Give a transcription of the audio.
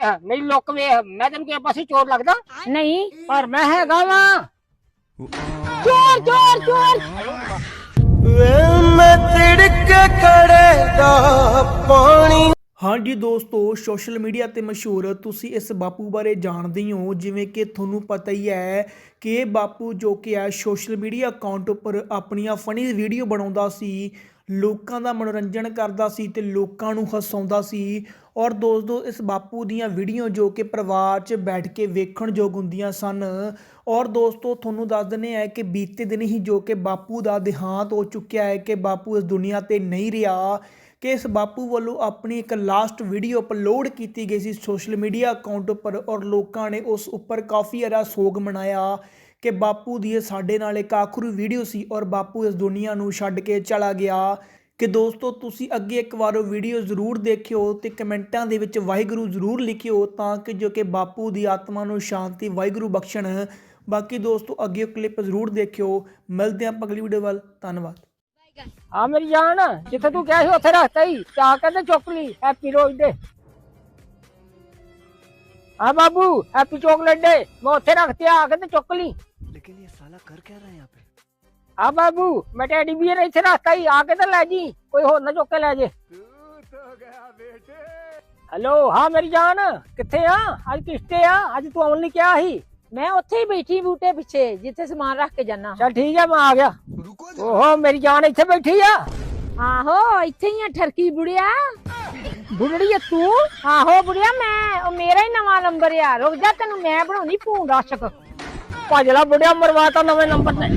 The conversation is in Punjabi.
ਮੇਰੀ ਲੁੱਕ ਵੇਖ ਮੈਂ ਤੈਨੂੰ ਕਿਸੇ ਪਾਸੇ ਚੋਰ ਲੱਗਦਾ? ਨਹੀਂ। ਪਰ ਮੈਂ ਹੈਗਾ ਵਾਂ। ਚੋਰ ਚੋਰ ਚੋਰ। ਮੈਂ ਤਿੜਕ ਖੜੇ ਦਾ ਪਾਣੀ। ਹਾਂਜੀ ਦੋਸਤੋ ਸੋਸ਼ਲ ਮੀਡੀਆ ਤੇ ਮਸ਼ਹੂਰ ਤੁਸੀਂ ਇਸ ਬਾਪੂ ਬਾਰੇ ਜਾਣਦੇ ਹੀ ਹੋ ਜਿਵੇਂ ਕਿ ਤੁਹਾਨੂੰ ਪਤਾ ਹੀ ਹੈ ਕਿ ਇਹ ਬਾਪੂ ਜੋ ਕਿ ਹੈ ਸੋਸ਼ਲ ਮੀਡੀਆ ਅਕਾਊਂਟ ਉੱਪਰ ਆਪਣੀਆਂ ਫਨੀ ਵੀਡੀਓ ਬਣਾਉਂਦਾ ਸੀ। ਲੋਕਾਂ ਦਾ ਮਨੋਰੰਜਨ ਕਰਦਾ ਸੀ ਤੇ ਲੋਕਾਂ ਨੂੰ ਹਸਾਉਂਦਾ ਸੀ। ਔਰ ਦੋਸਤੋ, ਇਸ ਬਾਪੂ ਦੀਆਂ ਵੀਡੀਓ ਜੋ ਕਿ ਪਰਿਵਾਰ 'ਚ ਬੈਠ ਕੇ ਵੇਖਣ ਯੋਗ ਹੁੰਦੀਆਂ ਸਨ। ਔਰ ਦੋਸਤੋ, ਤੁਹਾਨੂੰ ਦੱਸ ਦਿੰਦੇ ਆ ਕਿ ਬੀਤੇ ਦਿਨ ਹੀ ਜੋ ਕਿ ਬਾਪੂ ਦਾ ਦੇਹਾਂਤ ਹੋ ਚੁੱਕਿਆ ਹੈ ਕਿ ਬਾਪੂ ਇਸ ਦੁਨੀਆ ਤੇ ਨਹੀਂ ਰਿਹਾ, ਕਿ ਇਸ ਬਾਪੂ ਵੱਲੋਂ ਆਪਣੀ ਇੱਕ ਲਾਸਟ ਵੀਡੀਓ ਅਪਲੋਡ ਕੀਤੀ ਗਈ ਸੀ ਸੋਸ਼ਲ ਮੀਡੀਆ ਅਕਾਊਂਟ ਉੱਪਰ। ਔਰ ਲੋਕਾਂ ਨੇ ਉਸ ਉੱਪਰ ਕਾਫੀ ਜ਼ਿਆਦਾ ਸੋਗ ਮਨਾਇਆ। ਕਿ ਬਾਪੂ ਦੀ ਇਹ ਸਾਡੇ ਨਾਲ ਇੱਕ ਆਖਰੀ ਵੀਡੀਓ ਸੀ ਔਰ ਬਾਪੂ ਇਸ ਦੁਨੀਆ ਨੂੰ ਛੱਡ ਕੇ ਚਲਾ ਗਿਆ। ਕਿ ਦੋਸਤੋ, ਤੁਸੀਂ ਅੱਗੇ ਇੱਕ ਵਾਰ ਉਹ ਵੀਡੀਓ ਜ਼ਰੂਰ ਦੇਖਿਓ ਤੇ ਕਮੈਂਟਾਂ ਦੇ ਵਿੱਚ ਵਾਹਿਗੁਰੂ ਜ਼ਰੂਰ ਲਿਖਿਓ ਤਾਂ ਕਿ ਜੋ ਕਿ ਬਾਪੂ ਦੀ ਆਤਮਾ ਨੂੰ ਸ਼ਾਂਤੀ, ਵਾਹਿਗੁਰੂ ਬਖਸ਼ਣ। ਬਾਕੀ ਦੋਸਤੋ, ਅੱਗੇ ਕਲਿੱਪ ਜ਼ਰੂਰ ਦੇਖਿਓ। ਮਿਲਦੇ ਹਾਂ ਆਪਾਂ ਅਗਲੀ ਵੀਡੀਓ ਵੱਲ। ਧੰਨਵਾਦ। ਆ ਮੇਰੀ ਜਾਨ, ਜਿੱਥੇ ਤੂੰ ਕਿਹਾ ਸੀ, ਉੱਥੇ ਰੱਖਤਾ ਹੀ। ਚਾ ਕੇ ਚੁੱਕ ਲਈ, ਹੈਪੀ ਰੋਜ਼ ਦੇ। ਆ ਬਾਬੂ ਹੈਪੀ ਚੋਕਲੇਟ ਦੇ ਮੈਂ ਉੱਥੇ ਰੱਖਤੀ ਆ ਕੇ ਤੇ ਚੁੱਕ ਲਈ लेकिन ये साला कर क्या रहा है यहाँ पे ਆ ਬਾਬੂ ਮੈਂ ਟੈਡੀ ਬੀਅਰ ਇੱਥੇ ਰੱਖਤਾ ਹੀ ਆ ਕੇ ਤੇ ਲੈ ਜੀ ਕੋਈ ਹੋਰ ਨਾ ਚੁੱਕ ਕੇ ਲੈ ਜੇ ਹੈਲੋ ਹਾਂ ਮੇਰੀ ਜਾਨ ਕਿੱਥੇ ਆ ਅੱਜ ਕਿਸ਼ਤੇ ਆ ਅੱਜ ਤੂੰ ਆਉਣ ਲਈ ਕਿਹਾ ਸੀ ਮੈਂ ਉੱਥੇ ਹੀ ਬੈਠੀ ਬੂਟੇ ਪਿੱਛੇ ਜਿੱਥੇ ਸਮਾਨ ਰੱਖ ਕੇ ਜਾਣਾ ਚਲ ਠੀਕ ਹੈ ਮੈਂ ਆ ਗਿਆ ਓਹੋ ਮੇਰੀ ਜਾਨ ਇੱਥੇ ਬੈਠੀ ਆ ਆਹੋ ਇੱਥੇ ਹੀ ਆ ਠਰਕੀ ਬੁੜਿਆ ਬੁੱਢੜੀ ਆ ਤੂੰ? ਆਹੋ ਬੁੜਿਆ ਮੈਂ ਉਹ ਮੇਰਾ ਹੀ ਨਵਾਂ ਨੰਬਰ ਆ। ਰੁਕ ਜਾ ਤੈਨੂੰ ਮੈਂ ਬਣਾਉਣੀ ਭੂੰ ਰਸ਼ਕ ਭਜਲਾ ਬੁੱਢਿਆ ਮਰਵਾਤਾ ਨਵੇਂ ਨੰਬਰ ਤੇ।